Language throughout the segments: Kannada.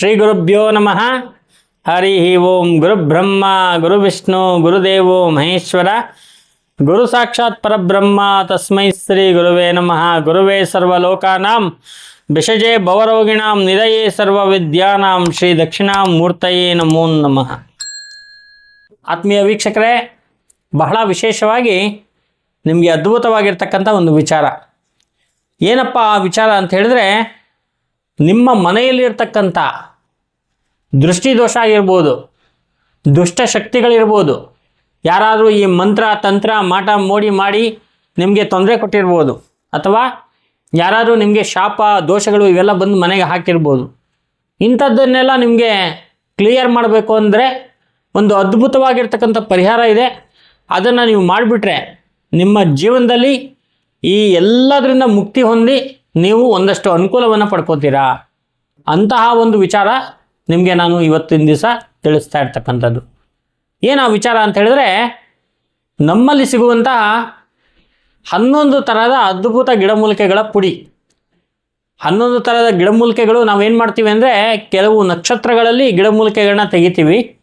ಶ್ರೀ ಗುರುಭ್ಯೋ ನಮಃ. ಹರಿ ಓಂ ಗುರುಬ್ರಹ್ಮ ಗುರುವಿಷ್ಣು ಗುರುದೇವೋ ಮಹೇಶ್ವರ. ಗುರು ಸಾಕ್ಷಾತ್ ಪರಬ್ರಹ್ಮ ತಸ್ಮೈ ಶ್ರೀ ಗುರುವೇ ನಮಃ. ಗುರುವೇ ಸರ್ವಲೋಕಾನಾಂ ಬಿಷಜೇ ಭವರೋಗಿಣಾಂ ನಿಧಯೇ ಸರ್ವವಿದ್ಯಾನಾಂ, ಶ್ರೀ ದಕ್ಷಿಣಾಮೂರ್ತಯೇ ನಮೋ ನಮಃ. ಆತ್ಮೀಯ ವೀಕ್ಷಕರೇ, ಬಹಳ ವಿಶೇಷವಾಗಿ ನಿಮಗೆ ಅದ್ಭುತವಾಗಿರ್ತಕ್ಕಂಥ ಒಂದು ವಿಚಾರ. ಏನಪ್ಪ ಆ ವಿಚಾರ ಅಂತ ಹೇಳಿದ್ರೆ ನಿಮ್ಮ ಮನೆಯಲ್ಲಿರ್ತಕ್ಕಂಥ ದೃಷ್ಟಿದೋಷ ಆಗಿರ್ಬೋದು ದುಷ್ಟಶಕ್ತಿಗಳಿರ್ಬೋದು ಯಾರಾದರೂ ಈ ಮಂತ್ರ, ತಂತ್ರ, ಮಾಟ ಮೋಡಿ ಮಾಡಿ ನಿಮಗೆ ತೊಂದರೆ ಕೊಟ್ಟಿರ್ಬೋದು, ಅಥವಾ ಯಾರಾದರೂ ನಿಮಗೆ ಶಾಪ, ದೋಷಗಳು ಇವೆಲ್ಲ ಬಂದು ಮನೆಗೆ ಹಾಕಿರ್ಬೋದು, ಇಂಥದ್ದನ್ನೆಲ್ಲ ನಿಮಗೆ ಕ್ಲಿಯರ್ ಮಾಡಬೇಕು ಅಂದರೆ ಒಂದು ಅದ್ಭುತವಾಗಿರ್ತಕ್ಕಂಥ ಪರಿಹಾರ ಇದೆ. ಅದನ್ನು ನೀವು ಮಾಡಿಬಿಟ್ರೆ ನಿಮ್ಮ ಜೀವನದಲ್ಲಿ ಈ ಎಲ್ಲದರಿಂದ ಮುಕ್ತಿ ಹೊಂದಿ ನೀವು ಒಂದಷ್ಟು ಅನುಕೂಲವನ್ನು ಪಡ್ಕೋತೀರಾ? ಅಂತಹ ಒಂದು ವಿಚಾರ ನಿಮಗೆ ನಾನು ಇವತ್ತಿನ ದಿವಸ ತಿಳಿಸ್ತಾ ಇರ್ತಕ್ಕಂಥದ್ದು. ಏನು ಆ ವಿಚಾರ ಅಂತ ಹೇಳಿದ್ರೆ, ನಮ್ಮಲ್ಲಿ ಸಿಗುವಂತಹ ಹನ್ನೊಂದು ಥರದ ಅದ್ಭುತ ಗಿಡಮೂಲಿಕೆಗಳ ಪುಡಿ. ಹನ್ನೊಂದು ಥರದ ಗಿಡಮೂಲಿಕೆಗಳು ನಾವೇನು ಮಾಡ್ತೀವಿ ಅಂದರೆ, ಕೆಲವು ನಕ್ಷತ್ರಗಳಲ್ಲಿ ಗಿಡಮೂಲಿಕೆಗಳನ್ನ ತೆಗಿತೀವಿ.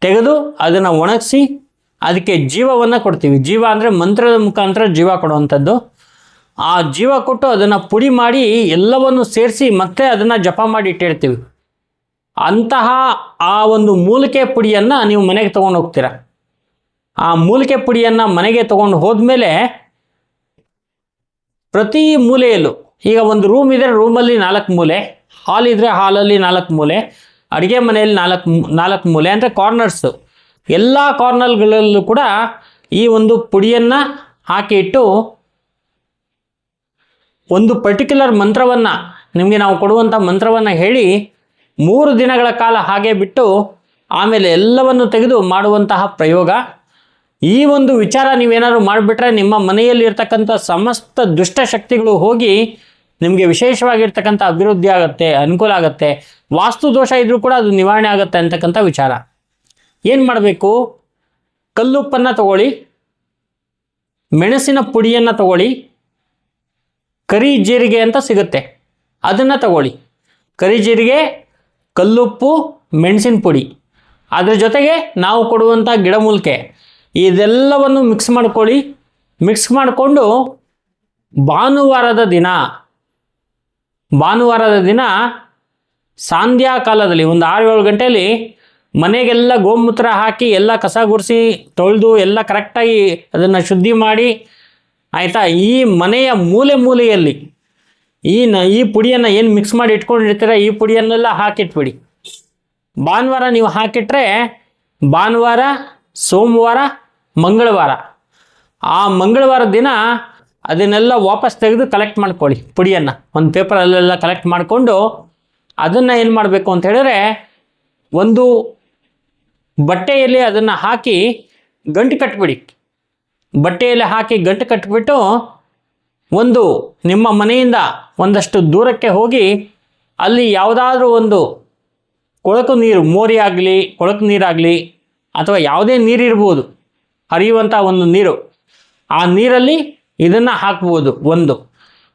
ತೆಗೆದು ಅದನ್ನು ಒಣಗಿಸಿ, ಅದಕ್ಕೆ ಜೀವವನ್ನು ಕೊಡ್ತೀವಿ. ಜೀವ ಅಂದರೆ ಮಂತ್ರದ ಮುಖಾಂತರ ಜೀವ ಕೊಡುವಂಥದ್ದು. ಆ ಜೀವ ಕೊಟ್ಟು ಅದನ್ನು ಪುಡಿ ಮಾಡಿ ಎಲ್ಲವನ್ನು ಸೇರಿಸಿ ಮತ್ತೆ ಅದನ್ನು ಜಪ ಮಾಡಿ ಇಟ್ಟಿರ್ತೀವಿ. ಅಂತಹ ಆ ಒಂದು ಮೂಲಿಕೆ ಪುಡಿಯನ್ನು ನೀವು ಮನೆಗೆ ತೊಗೊಂಡು ಹೋಗ್ತೀರ. ಆ ಮೂಲಿಕೆ ಪುಡಿಯನ್ನು ಮನೆಗೆ ತೊಗೊಂಡು ಹೋದ್ಮೇಲೆ ಪ್ರತಿ ಮೂಲೆಯಲ್ಲೂ ಈಗ ಒಂದು ರೂಮ್ ಇದ್ದರೆ ರೂಮಲ್ಲಿ ನಾಲ್ಕು ಮೂಲೆ ಹಾಲ್ ಇದ್ದರೆ ಹಾಲಲ್ಲಿ ನಾಲ್ಕು ಮೂಲೆ, ಅಡುಗೆ ಮನೆಯಲ್ಲಿ ನಾಲ್ಕು ನಾಲ್ಕು ಮೂಲೆ ಅಂದರೆ ಕಾರ್ನರ್ಸು ಎಲ್ಲ ಕಾರ್ನರ್ಗಳಲ್ಲೂ ಕೂಡ ಈ ಒಂದು ಪುಡಿಯನ್ನು ಹಾಕಿ ಇಟ್ಟು ಒಂದು ಪರ್ಟಿಕ್ಯುಲರ್ ಮಂತ್ರವನ್ನು ನಿಮಗೆ ನಾವು ಕೊಡುವಂಥ ಮಂತ್ರವನ್ನು ಹೇಳಿ ಮೂರು ದಿನಗಳ ಕಾಲ ಹಾಗೆ ಬಿಟ್ಟು ಆಮೇಲೆ ಎಲ್ಲವನ್ನು ತೆಗೆದು ಮಾಡುವಂತಹ ಪ್ರಯೋಗ. ಈ ಒಂದು ವಿಚಾರ ನೀವೇನಾದ್ರು ಮಾಡಿಬಿಟ್ರೆ ನಿಮ್ಮ ಮನೆಯಲ್ಲಿ ಇರ್ತಕ್ಕಂಥ ಸಮಸ್ತ ದುಷ್ಟಶಕ್ತಿಗಳು ಹೋಗಿ ನಿಮಗೆ ವಿಶೇಷವಾಗಿರ್ತಕ್ಕಂಥ ಅಭಿವೃದ್ಧಿ ಆಗುತ್ತೆ, ಅನುಕೂಲ ಆಗುತ್ತೆ, ವಾಸ್ತು ದೋಷ ಇದ್ರೂ ಕೂಡ ಅದು ನಿವಾರಣೆ ಆಗುತ್ತೆ ಅಂತಕ್ಕಂಥ ವಿಚಾರ. ಏನು ಮಾಡಬೇಕು? ಕಲ್ಲುಪ್ಪನ್ನು ತಗೊಳ್ಳಿ, ಮೆಣಸಿನ ಪುಡಿಯನ್ನು ತಗೊಳ್ಳಿ ಕರಿ ಜೀರಿಗೆ ಅಂತ ಸಿಗುತ್ತೆ. ಅದನ್ನು ತಗೊಳ್ಳಿ. ಕರಿ ಜೀರಿಗೆ, ಕಲ್ಲುಪ್ಪು, ಮೆಣಸಿನ ಪುಡಿ. ಅದರ ಜೊತೆಗೆ ನಾವು ಕೊಡುವಂಥ ಗಿಡಮೂಲಿಕೆ ಇದೆಲ್ಲವನ್ನು ಮಿಕ್ಸ್ ಮಾಡ್ಕೊಳ್ಳಿ. ಮಿಕ್ಸ್ ಮಾಡಿಕೊಂಡು ಭಾನುವಾರದ ದಿನ ಭಾನುವಾರದ ದಿನ ಸಂಧ್ಯಾ ಕಾಲದಲ್ಲಿ ಒಂದು ಆರು ಏಳು ಗಂಟೆಯಲ್ಲಿ ಮನೆಗೆಲ್ಲ ಗೋಮೂತ್ರ ಹಾಕಿ ಎಲ್ಲ ಕಸ ಗುಡಿಸಿ ತೊಳೆದು ಎಲ್ಲ ಕರೆಕ್ಟಾಗಿ ಅದನ್ನು ಶುದ್ಧಿ ಮಾಡಿ ಆಯಿತಾ? ಈ ಮನೆಯ ಮೂಲೆ ಮೂಲೆಯಲ್ಲಿ ಈ ನ, ಈ ಪುಡಿಯನ್ನು ಏನು ಮಿಕ್ಸ್ ಮಾಡಿ ಇಟ್ಕೊಂಡಿರ್ತೀರ? ಈ ಪುಡಿಯನ್ನೆಲ್ಲ ಹಾಕಿಟ್ಬಿಡಿ. ಭಾನುವಾರ ನೀವು ಹಾಕಿಟ್ರೆ ಭಾನುವಾರ, ಸೋಮವಾರ, ಮಂಗಳವಾರ. ಆ ಮಂಗಳವಾರ ದಿನ ಅದನ್ನೆಲ್ಲ ವಾಪಸ್ ತೆಗೆದು ಕಲೆಕ್ಟ್ ಮಾಡ್ಕೊಳ್ಳಿ ಪುಡಿಯನ್ನು. ಒಂದು ಪೇಪರಲ್ಲೆಲ್ಲ ಕಲೆಕ್ಟ್ ಮಾಡಿಕೊಂಡು ಅದನ್ನು ಏನು ಮಾಡಬೇಕು ಅಂತ ಹೇಳಿದ್ರೆ ಒಂದು ಬಟ್ಟೆಯಲ್ಲಿ ಅದನ್ನು ಹಾಕಿ ಗಂಟು ಕಟ್ಬಿಡಿ. ಬಟ್ಟೆಯಲ್ಲಿ ಹಾಕಿ ಗಂಟು ಕಟ್ಟಿಬಿಟ್ಟು ಒಂದು ನಿಮ್ಮ ಮನೆಯಿಂದ ಒಂದಷ್ಟು ದೂರಕ್ಕೆ ಹೋಗಿ ಅಲ್ಲಿ ಯಾವುದಾದ್ರೂ ಒಂದು ಕೊಳಕು ನೀರು, ಮೋರಿ ಆಗಲಿ, ಕೊಳಕು ನೀರಾಗಲಿ ಅಥವಾ ಯಾವುದೇ ನೀರಿರ್ಬೋದು ಹರಿಯುವಂಥ ಒಂದು ನೀರು, ಆ ನೀರಲ್ಲಿ ಇದನ್ನು ಹಾಕ್ಬೋದು ಒಂದು.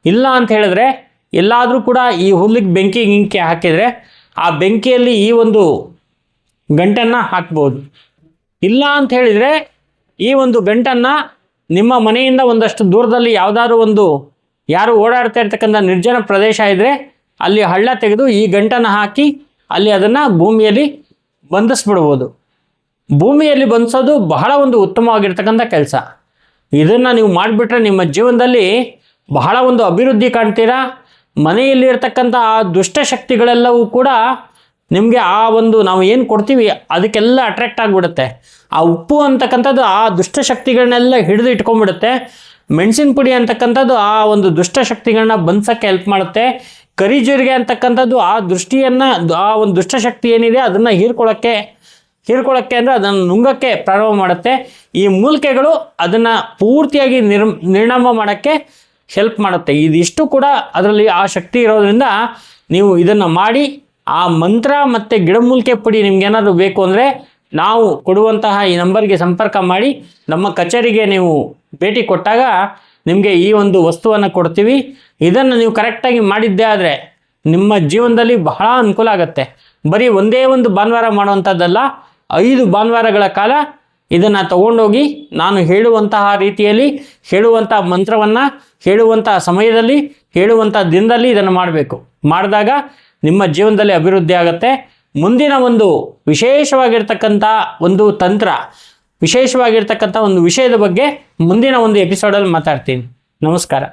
ಇಲ್ಲ ಅಂತ ಹೇಳಿದ್ರೆ ಎಲ್ಲಾದರೂ ಕೂಡ ಈ ಹುಲ್ಲಿಗೆ ಬೆಂಕಿ ಗಿಂಕಿ ಹಾಕಿದರೆ ಆ ಬೆಂಕಿಯಲ್ಲಿ ಈ ಒಂದು ಗಂಟನ್ನು ಹಾಕ್ಬೋದು. ಇಲ್ಲ ಅಂತ ಹೇಳಿದರೆ ಈ ಒಂದು ಬೆಂಟನ್ನು ನಿಮ್ಮ ಮನೆಯಿಂದ ಒಂದಷ್ಟು ದೂರದಲ್ಲಿ ಯಾವುದಾದ್ರೂ ಒಂದು ಯಾರು ಓಡಾಡ್ತಾ ಇರ್ತಕ್ಕಂಥ ನಿರ್ಜನ ಪ್ರದೇಶ ಇದ್ದರೆ ಅಲ್ಲಿ ಹಳ್ಳ ತೆಗೆದು ಈ ಗಂಟನ್ನು ಹಾಕಿ ಅಲ್ಲಿ ಅದನ್ನು ಭೂಮಿಯಲ್ಲಿ ಬಂಧಿಸ್ಬಿಡ್ಬೋದು. ಭೂಮಿಯಲ್ಲಿ ಬಂಧಿಸೋದು ಬಹಳ ಒಂದು ಉತ್ತಮವಾಗಿರ್ತಕ್ಕಂಥ ಕೆಲಸ. ಇದನ್ನು ನೀವು ಮಾಡಿಬಿಟ್ರೆ ನಿಮ್ಮ ಜೀವನದಲ್ಲಿ ಬಹಳ ಒಂದು ಅಭಿವೃದ್ಧಿ ಕಾಣ್ತೀರಾ? ಮನೆಯಲ್ಲಿರ್ತಕ್ಕಂಥ ಆ ದುಷ್ಟಶಕ್ತಿಗಳೆಲ್ಲವೂ ಕೂಡ ನಿಮಗೆ ಆ ಒಂದು ನಾವು ಏನು ಕೊಡ್ತೀವಿ ಅದಕ್ಕೆಲ್ಲ ಅಟ್ರ್ಯಾಕ್ಟ್ ಆಗಿಬಿಡುತ್ತೆ. ಆ ಉಪ್ಪು ಅಂತಕ್ಕಂಥದ್ದು ಆ ದುಷ್ಟಶಕ್ತಿಗಳನ್ನೆಲ್ಲ ಹಿಡಿದು ಇಟ್ಕೊಂಡ್ಬಿಡುತ್ತೆ. ಮೆಣಸಿನ ಪುಡಿ ಅಂತಕ್ಕಂಥದ್ದು ಆ ಒಂದು ದುಷ್ಟಶಕ್ತಿಗಳನ್ನ ಬಂಧಿಸೋಕ್ಕೆ ಹೆಲ್ಪ್ ಮಾಡುತ್ತೆ. ಕರಿ ಜೀರಿಗೆ ಅಂತಕ್ಕಂಥದ್ದು ಆ ದೃಷ್ಟಿಯನ್ನು ಆ ಒಂದು ದುಷ್ಟಶಕ್ತಿ ಏನಿದೆ ಅದನ್ನು ಹೀರ್ಕೊಳ್ಳೋಕ್ಕೆ ಹೀರ್ಕೊಳ್ಳೋಕ್ಕೆ ಅಂದರೆ ಅದನ್ನು ನುಂಗಕ್ಕೆ ಪ್ರಾರಂಭ ಮಾಡುತ್ತೆ. ಈ ಮೂಲಿಕೆಗಳು ಅದನ್ನು ಪೂರ್ತಿಯಾಗಿ ನಿರ್ ನಿರ್ಣಾಮ ಮಾಡೋಕ್ಕೆ ಹೆಲ್ಪ್ ಮಾಡುತ್ತೆ. ಇದಿಷ್ಟು ಕೂಡ ಅದರಲ್ಲಿ ಆ ಶಕ್ತಿ ಇರೋದ್ರಿಂದ ನೀವು ಇದನ್ನು ಮಾಡಿ ಆ ಮಂತ್ರ ಮತ್ತು ಗಿಡಮೂಲಿಕೆ ಪುಡಿ ನಿಮ್ಗೇನಾದರೂ ಬೇಕು ಅಂದರೆ ನಾವು ಕೊಡುವಂತಹ ಈ ನಂಬರ್ಗೆ ಸಂಪರ್ಕ ಮಾಡಿ ನಮ್ಮ ಕಚೇರಿಗೆ ನೀವು ಭೇಟಿ ಕೊಟ್ಟಾಗ ನಿಮಗೆ ಈ ಒಂದು ವಸ್ತುವನ್ನು ಕೊಡ್ತೀವಿ. ಇದನ್ನು ನೀವು ಕರೆಕ್ಟಾಗಿ ಮಾಡಿದ್ದೇ ಆದರೆ ನಿಮ್ಮ ಜೀವನದಲ್ಲಿ ಬಹಳ ಅನುಕೂಲ ಆಗುತ್ತೆ. ಬರೀ ಒಂದೇ ಒಂದು ಭಾನುವಾರ ಮಾಡುವಂಥದ್ದಲ್ಲ ಐದು ಭಾನುವಾರಗಳ ಕಾಲ ಇದನ್ನು ತಗೊಂಡೋಗಿ ನಾನು ಹೇಳುವಂತಹ ರೀತಿಯಲ್ಲಿ ಹೇಳುವಂಥ ಮಂತ್ರವನ್ನು ಹೇಳುವಂಥ ಸಮಯದಲ್ಲಿ ಹೇಳುವಂಥ ದಿನದಲ್ಲಿ ಇದನ್ನು ಮಾಡಬೇಕು. ಮಾಡಿದಾಗ ನಿಮ್ಮ ಜೀವನದಲ್ಲಿ ಅಭಿವೃದ್ಧಿ ಆಗುತ್ತೆ. ಮುಂದಿನ ಒಂದು ವಿಶೇಷವಾಗಿರ್ತಕ್ಕಂಥ ಒಂದು ತಂತ್ರ, ವಿಶೇಷವಾಗಿರ್ತಕ್ಕಂಥ ಒಂದು ವಿಷಯದ ಬಗ್ಗೆ ಮುಂದಿನ ಒಂದು ಎಪಿಸೋಡಲ್ಲಿ ಮಾತಾಡ್ತೀನಿ. ನಮಸ್ಕಾರ.